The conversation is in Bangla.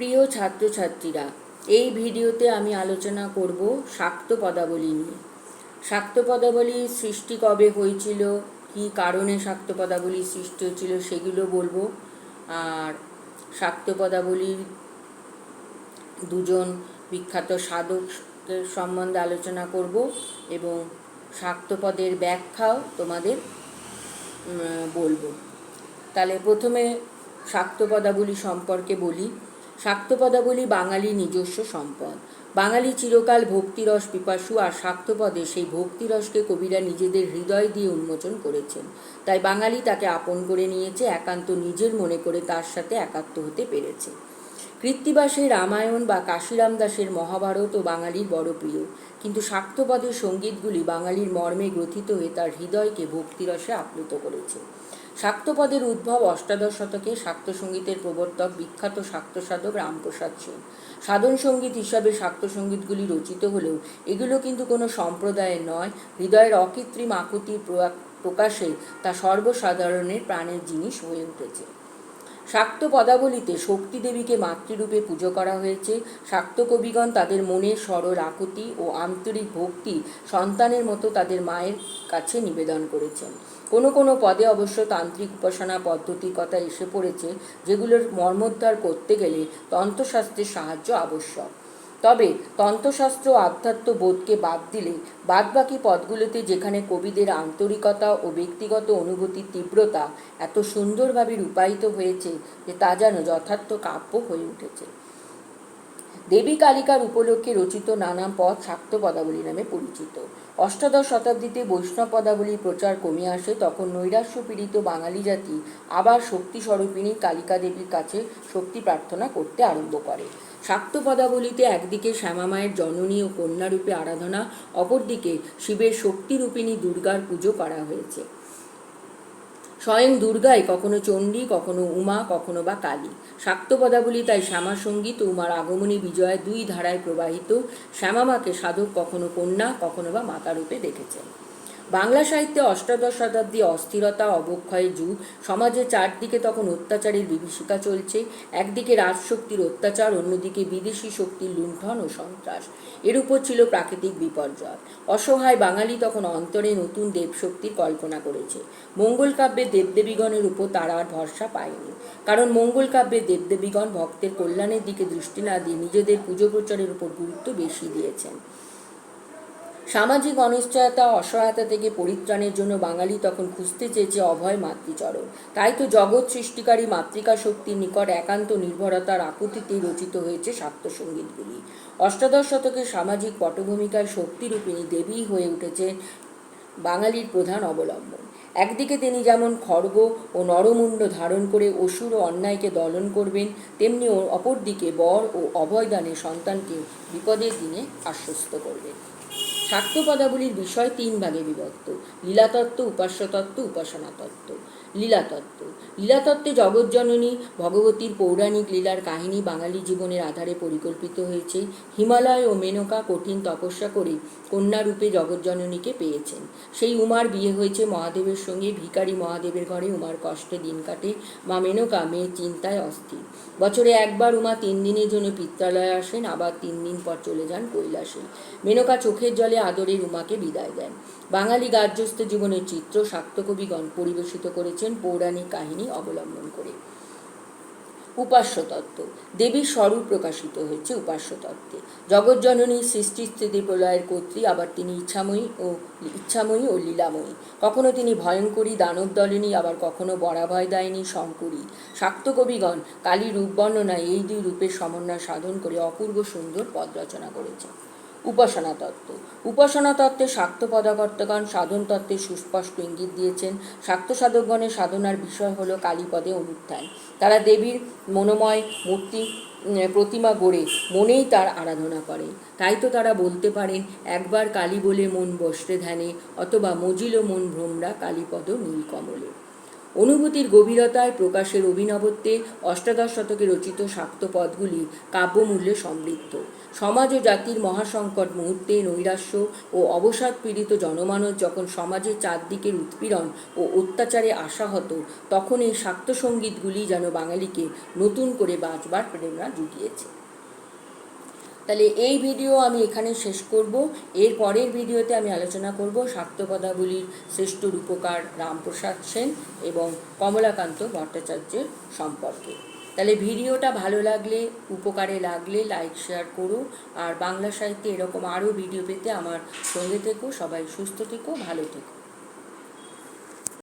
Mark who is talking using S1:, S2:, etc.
S1: প্রিয় ছাত্রছাত্রীরা, এই ভিডিওতে আমি আলোচনা করব শাক্ত পদাবলী নিয়ে। শাক্ত পদাবলী সৃষ্টি কবে হয়েছিল? কী কারণে শাক্ত পদাবলী সৃষ্টি হয়েছিল সেগুলো বলব। আর শাক্ত পদাবলীর দুজন বিখ্যাত সাধকের সম্বন্ধে আলোচনা করব এবং শাক্তপদের ব্যাখ্যাও তোমাদের বলব। তাহলে প্রথমে শাক্তপদাবলী সম্পর্কে বলি। শাক্তপদাবলী বাঙালি নিজস্ব সম্পদ। বাঙালি চিরকাল ভক্তিরস পিপাসু আর শাক্তপদে সেই ভক্তিরসকে কবিরা নিজেদের হৃদয় দিয়ে উন্মোচন করেছেন। তাই বাঙালি তাকে আপন করে নিয়েছে, একান্ত নিজের মনে করে তার সাথে একাত্ম হতে পেরেছে। কৃত্তিবাসের রামায়ণ বা কাশিরাম দাসের মহাভারত ও বাঙালির বড় প্রিয়। কিন্তু শাক্তপদের সঙ্গীতগুলি বাঙালির মর্মে গ্রথিত হয়ে তার হৃদয়কে ভক্তিরসে আপ্লুত করেছে। শাক্তপদের উদ্ভব অষ্টাদশ শতকে শাক্ত সঙ্গীতের প্রবর্তক বিখ্যাত শাক্ত সাধক রামপ্রসাদ সেন। সাধন সংগীত হিসাবে শাক্ত সঙ্গীতগুলি রচিত হলেও এগুলো কিন্তু কোনো সম্প্রদায়ের নয়। হৃদয়ের অকৃত্রিম আকুতির প্রকাশে তা সর্বসাধারণের প্রাণের জিনিস হয়ে উঠেছে। শাক্ত পদাবলিতে শক্তি দেবীকে মাতৃরূপে পুজো করা হয়েছে। শাক্ত কবিগণ তাদের মনের সরল আকুতি ও আন্তরিক ভক্তি সন্তানের মতো তাদের মায়ের কাছে নিবেদন করেছেন। কোনো কোনো পদে অবশ্য তান্ত্রিক উপাসনা পদ্ধতির কথা এসে পড়েছে, যেগুলোর মর্মোদ্ধার করতে গেলে তন্ত্রশাস্ত্রের সাহায্য আবশ্যক। তবে তন্ত্রশাস্ত্র ও আধ্যাত্ম বোধকে বাদ দিলে বাদবাকি পদগুলোতে যেখানে কবিদের আন্তরিকতা ও ব্যক্তিগত অনুভূতির তীব্রতা এত সুন্দরভাবে রূপায়িত হয়েছে যে তা যেন যথার্থ কাব্য হয়ে উঠেছে। দেবী কালিকার উপলক্ষে রচিত নানা পদ শাক্ত পদাবলী নামে পরিচিত। অষ্টাদশ শতাব্দীতে বৈষ্ণব পদাবলীর প্রচার কমে আসে, তখন নৈরাশ্য পীড়িত বাঙালি জাতি আবার শক্তি স্বরূপিণী কালিকা দেবীর কাছে শক্তি প্রার্থনা করতে আরম্ভ করে। শাক্ত পদাবলীতে একদিকে শ্যামামায়ের জননী ও কন্যারূপে আরাধনা, অপরদিকে শিবের শক্তিরূপিণী দুর্গার পুজো করা হয়েছে। স্বয়ং দুর্গাই কখনো চণ্ডী, কখনো উমা, কখনো বা কালী। শাক্ত পদাবলী তাই শ্যামা সংগীত উমার আগমনী বিজয় দুই ধারায় প্রবাহিত। শ্যামামাকে সাধক কখনো কন্যা, কখনো বা মাতারূপে দেখেছেন। বাংলা সাহিত্যে অষ্টাদশ শতাব্দী অস্থিরতা অবক্ষয়ের যুগ, সমাজের চারদিকে তখন অত্যাচারের বিভীষিকা চলছে, একদিকে রাজশক্তির অত্যাচার, অন্যদিকে বিদেশি শক্তির লুণ্ঠন ও সন্ত্রাস। এর উপর ছিল প্রাকৃতিক বিপর্যয়। অসহায় বাঙালি তখন অন্তরে নতুন দেবশক্তির কল্পনা করেছে। মঙ্গল কাব্যের দেবদেবীগণের উপর তারা আর ভরসা পায়নি। কারণ মঙ্গল কাব্যের দেবদেবীগণ ভক্তের কল্যাণের দিকে দৃষ্টি না দিয়ে নিজেদের পুজো প্রচারের উপর গুরুত্ব বেশি দিয়েছেন। সামাজিক অনিশ্চয়তা, অসহায়তা থেকে পরিত্রাণের জন্য বাঙালি তখন খুঁজতে চেয়েছে অভয় মাতৃচরণ। তাই তো জগৎ সৃষ্টিকারী মাতৃকা শক্তির নিকট একান্ত নির্ভরতার আকুতিতে রচিত হয়েছে শাক্তসঙ্গীতগুলি অষ্টাদশ শতকের সামাজিক পটভূমিকায় শক্তিরূপিণী দেবী হয়ে উঠেছে বাঙালির প্রধান অবলম্বন। একদিকে তিনি যেমন খর্গ ও নরমুণ্ড ধারণ করে অসুর ও অন্যায়কে দলন করবেন, তেমনি অপরদিকে বর ও অভয়দানে সন্তানকে বিপদের দিনে আশ্বস্ত করবেন। শাক্ত পদাবলীর বিষয় তিন ভাগে বিভক্ত। লীলাতত্ত্ব উপাস্যতত্ত্ব উপাসনাতত্ত্ব। লীলাতত্ত্ব। লীলাতত্ত্বে জগৎজননী ভগবতীর পৌরাণিক লীলার কাহিনী বাঙালি জীবনের আধারে পরিকল্পিত হয়েছে। হিমালয় ও মেনকা কঠিন তপস্যা করে কন্যারূপে জগৎজননীকে পেয়েছেন। সেই উমার বিয়ে হয়েছে মহাদেবের সঙ্গে। ভিকারি মহাদেবের ঘরে উমার কষ্টে দিন কাটে। মা মেনকা মেয়ের চিন্তায় অস্থির। বছরে একবার উমা তিন দিনের জন্য পিত্রালয়ে আসেন। আবার তিন দিন পর চলে যান কৈলাসে। মেনকা চোখের জলে আদরের উমাকে বিদায় দেন। বাঙালি গার্যস্থ জীবনের চিত্র শাক্তকবিগণ পরিবেশিত করেছেন পৌরাণিক কাহিনী অবলম্বন করে। উপাস্য তত্ত্ব দেবীর স্বরূপ প্রকাশিত হয়েছে উপাস্য তত্ত্বে জগৎজননী সৃষ্টি স্থিতি প্রলয়ের কর্ত্রী, আবার তিনি ইচ্ছাময়ী ও ইচ্ছাময়ী ও লীলাময়ী। কখনো তিনি ভয়ঙ্করী দানব দলিনী আবার কখনো বরাভয় দায়িনী, শঙ্করী। শাক্তকবিগণ কালী রূপ বর্ণনায় এই দুই রূপের সমন্বয় সাধন করে অপূর্ব সুন্দর পদ রচনা করেছেন। উপাসনা তত্ত্ব উপাসনা তত্ত্বে শাক্ত পদাকর্তগণ সাধন তত্ত্বে সুস্পষ্ট ইঙ্গিত দিয়েছেন। শাক্ত সাধকগণের সাধনার বিষয় হলো কালীপদে অনুত্থান। তারা দেবীর মনোময় মূর্তি প্রতিমা গড়ে মনেই তার আরাধনা করে। তাই তো তারা বলতে পারেন, একবার কালী বলে মন বসরে ধ্যানে, অথবা মজিল মন ভ্রমরা কালীপদ নীলকমলে। অনুভূতির গভীরতায় প্রকাশের অভিনবত্বে অষ্টাদশ শতকে রচিত শাক্ত পদগুলি কাব্যমূল্যে সমৃদ্ধ। সমাজ ও জাতির মহাসংকট মুহূর্তে নৈরাশ্য ও অবসাদ পীড়িত জনমানস যখন সমাজের চারদিকের উৎপীড়ন ও অত্যাচারে আশাহত, তখন এই শাক্ত সঙ্গীতগুলি যেন বাঙালিকে নতুন করে বাঁচবার প্রেরণা জুগিয়েছে। তাহলে এই ভিডিও আমি এখানে শেষ করব। এর পরের ভিডিওতে আমি আলোচনা করব শাক্তপদাবলীর শ্রেষ্ঠ রূপকার রামপ্রসাদ সেন এবং কমলাকান্ত ভট্টাচার্যের সম্পর্কে। তাহলে ভিডিওটা ভালো লাগলে, উপকারে লাগলে লাইক, শেয়ার করো। আর বাংলা সাহিত্যে এরকম আরও ভিডিও পেতে আমার সঙ্গে থেকো, সবাই সুস্থ থেকো, ভালো থেকো।